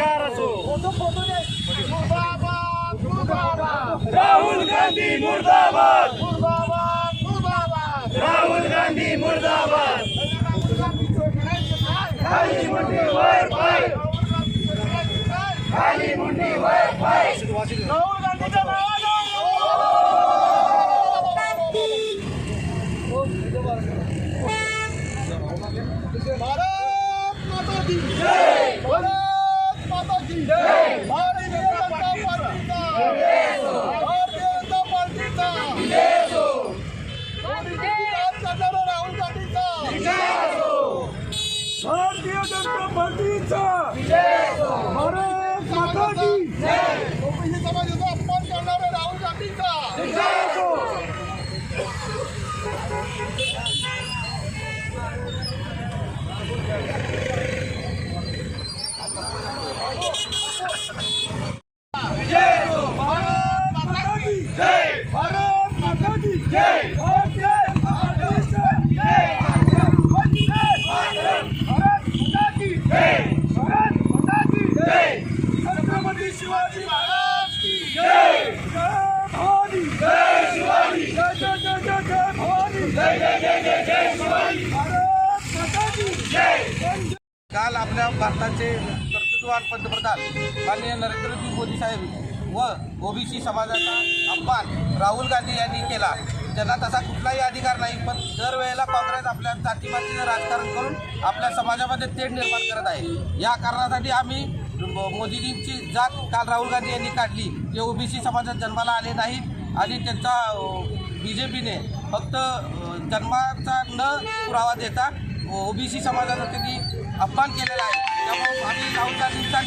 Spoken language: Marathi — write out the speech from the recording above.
फोटो फोटो दे. राहुल गांधी मुर्दाबाद राहुल गांधी मुर्दाबाद खाली मुंडी वर पाय खाली मुंडी वर पाय राहुल गांधीच्या भारत माता की जय भारत भारतीय जनता पार्टीचा. भारतीय जनता पार्टीचा. राहुल गांधीचा. भारतीय जनता पार्टीचा भारत माता की ओबीसी समाजाचा अपमान करणारा राहुल गांधीचा भारत माता की जय भारत माता की जय भारतीय जनता पार्टीचा भारत माता की जय भारत माता की जय छत्रपती शिवाजी महाराज की जय। जय भवानी जय शिवाजी जय जय जय जय जय भवानी जय जय जय जय जय शिवाजी भारत माता की जय काल आपल्या भारताचे कर्तृत्ववान पंतप्रधान माननीय नरेंद्रजी मोदी साहेब व ओबीसी समाजाचा अपमान राहुल गांधी यांनी केला. त्यांना तसा कुठलाही अधिकार नाही पण दरवेळेला काँग्रेस आपल्या जातीपातीचं राजकारण करून आपल्या समाजामध्ये तेढ निर्माण करत आहे. या कारणासाठी आम्ही मोदीजींची जात काल राहुल गांधी यांनी काढली. ते ओबीसी समाजात जन्माला आले नाहीत आणि त्यांचा बी जे पीने फक्त जन्माचा न पुरावा देता ओबीसी समाजाचा त्यांनी अपमान केलेला आहे. त्यामुळे आम्ही राहुल गांधींचा